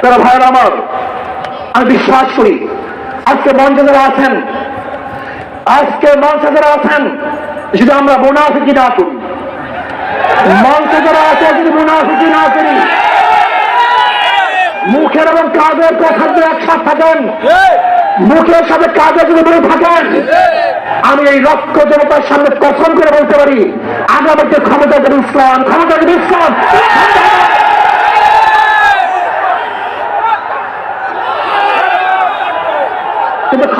তারা ভাইয়ের আমার, আমি বিশ্বাস করি, আজকে মঞ্চে যারা আছেন, আজকে মঞ্চে যারা আছেন, যদি আমরা মুনাফিকি না করি, মঞ্চে যারা আছে, যদি মুনাফিকি না করি, মুখের এবং কাজের কথা যদি একসাথ থাকেন, মুখের সাথে কাজে যদি বলে থাকেন, আমি এই লক্ষ জনতার সামনে কসম করে বলতে পারি, আগামীতে ক্ষমতা দেবে ইসলাম, ক্ষমতা দেবে ইসলাম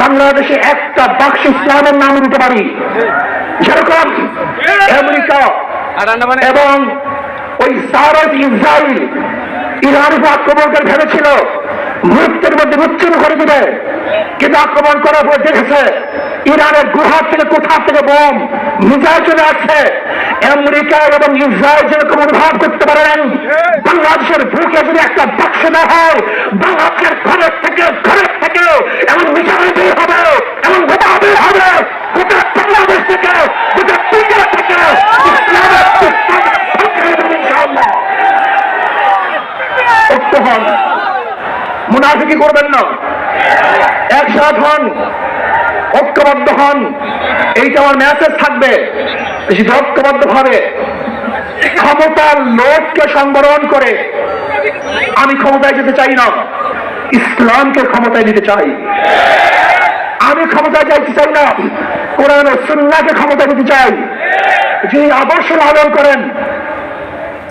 বাংলাদেশে একটা বাক্স ইসলামের নাম দিতে পারি। যেরকম আমেরিকা এবং ওই সারস ইসরায়েল ইরান উপর আক্রমণ করে ভেবেছিল মুহূর্তের মধ্যে বিচ্ছিন্ন করে দেবে। কিন্তু আক্রমণ করার পর দেখেছে ইরানের গুহার থেকে কোথা থেকে বোম মিসাইল চলে আসছে। আমেরিকা এবং ইসরায়েল যেরকম অনুভব করতে পারেন, বাংলাদেশের বুকে যদি একটা বাক্স না হয়, বাংলাদেশের ঘরের থেকে ঘরের থেকে এমন মিসাইল হবে, এমন বের হবে, গোটা বাংলাদেশ থেকে, গোটা দুনিয়া থেকে মুনাফিকি করবেন না। একসাথ হন। ঐক্যবদ্ধ হন। এইটা আমার মেসেজ থাকবে। ঐক্যবদ্ধ ভাবে। ক্ষমতার লোককে সংবরণ করে। আমি ক্ষমতায় যেতে চাই না। ইসলামকে ক্ষমতায় নিতে চাই। আমি ক্ষমতায় যাইতে চাই না। কোরআন ও সুন্নাহকে ক্ষমতায় নিতে চাই। যিনি আদর্শ লালন করেন,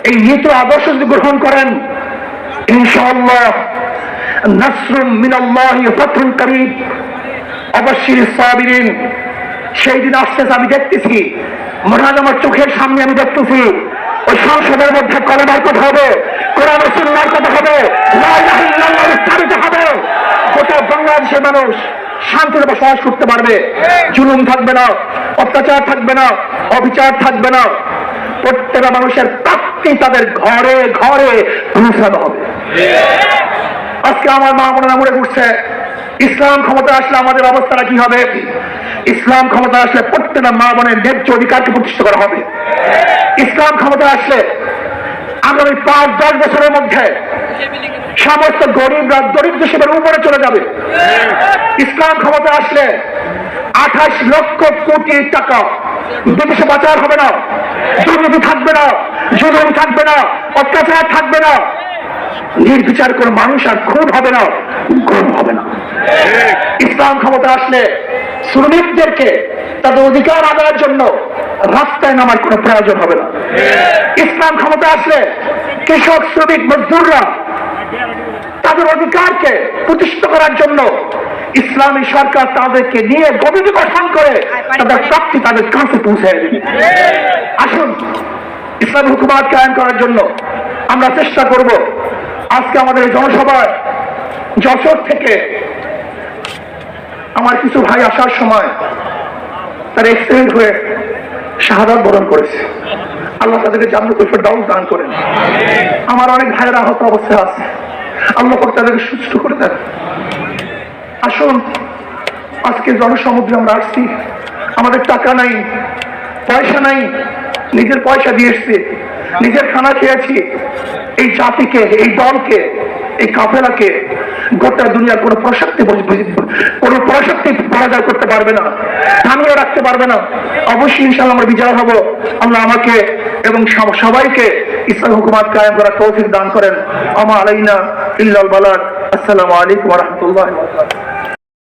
এই নীত আদর্শ যদি গ্রহণ করেন, ইনশাআল্লাহ, নাসরুম মিনাল্লাহ ফাতহুন করিব অবশ্যই সাবিরিন সেই দিন আসতেছে আমি দেখতেছি, মহারাজ আমার চোখের সামনে আমি দেখতেছি, ওই সংসদের মধ্যে কলেমার কথা হবে, কোরআন ও সুন্নাহর কথা হবে উচ্চারিত হবে। গোটা বাংলাদেশের মানুষ শান্তিতে বসবাস করতে পারবে। জুলুম থাকবে না, অত্যাচার থাকবে না, অবিচার থাকবে না। প্রত্যেকটা মানুষের প্রাপ্তি তাদের ঘরে ঘরে পৌঁছানো হবে। আজকে আমার মা মনে মনে উঠছে ইসলাম ক্ষমতা আসলে আমাদের অবস্থাটা কি হবে? ইসলাম ক্ষমতা আসলে প্রত্যেকটা মা বোনের ন্যায্য অধিকারকে প্রতিষ্ঠা করা হবে। ইসলাম ক্ষমতা আসলে আগামী পাঁচ, দশ বছরের মধ্যে সমস্ত গরিবরা, দরিদ্র সেবার উপরে চলে যাবে। ইসলাম ক্ষমতা আসলে আঠাশ লক্ষ কোটি টাকা বিদেশে পাচার হবে না। দুর্নীতি থাকবে না জুলুম থাকবে না, অত্যাচার থাকবে না। নির্বিচার কোনো মানুষ আর খুন হবে না গরম হবে না। ইসলাম ক্ষমতা আসলে শ্রমিকদেরকে তাদের অধিকার আদায়ের জন্য রাস্তায় নামার কোনো প্রয়োজন হবে না। ইসলাম ক্ষমতা আসলে কৃষক, শ্রমিক, মজদুররা তাদের অধিকারকে প্রতিষ্ঠিত করার জন্য ইসলামী সরকার তাদেরকে নিয়ে কমিটি গঠন করে তাদের প্রাপ্তি তাদের কাছে পৌঁছে দেবে। আসুন, ইসলাম হুকুমাত কায়েম করার জন্য আমরা চেষ্টা করব আজকে আমাদের জনসভায় যশোর থেকে আমার কিছু ভাই আসার সময় তার এক্সিডেন্ট হয়ে শাহাদাত বরণ করেছে। আল্লাহ তাদেরকে জান্নাত ফেরদাউস দান করেন। আমার অনেক ভাইয়েরা আহত অবস্থায় আছে। আল্লাহ পাক তাদেরকে সুস্থ করে দেন। আসুন, আজকে জনসমুদ্রে আমরা আসছি। আমাদের টাকা নাই, পয়সা নাই নিজের পয়সা দিয়ে এসছি নিজের খানা খেয়েছি। এই জাতিকে, এই দলকে, এই কাফেলাকে গোটা দুনিয়ার কোনো প্রশক্তি কোনো প্রশক্তি পরাজয় করতে পারবে না থামিয়ে রাখতে পারবে না। অবশ্যই ইনশাল্লাহ আমরা বিজয় হব। আমরা আমাকে এবং সব- সবাইকে ইসলাম হুকুমাত কায়েম করার তৌফিক দান করেন। আমা আলাইনা ইল্লাল বালাদ আসসালামু আলাইকুম রাহমাতুল্লাহি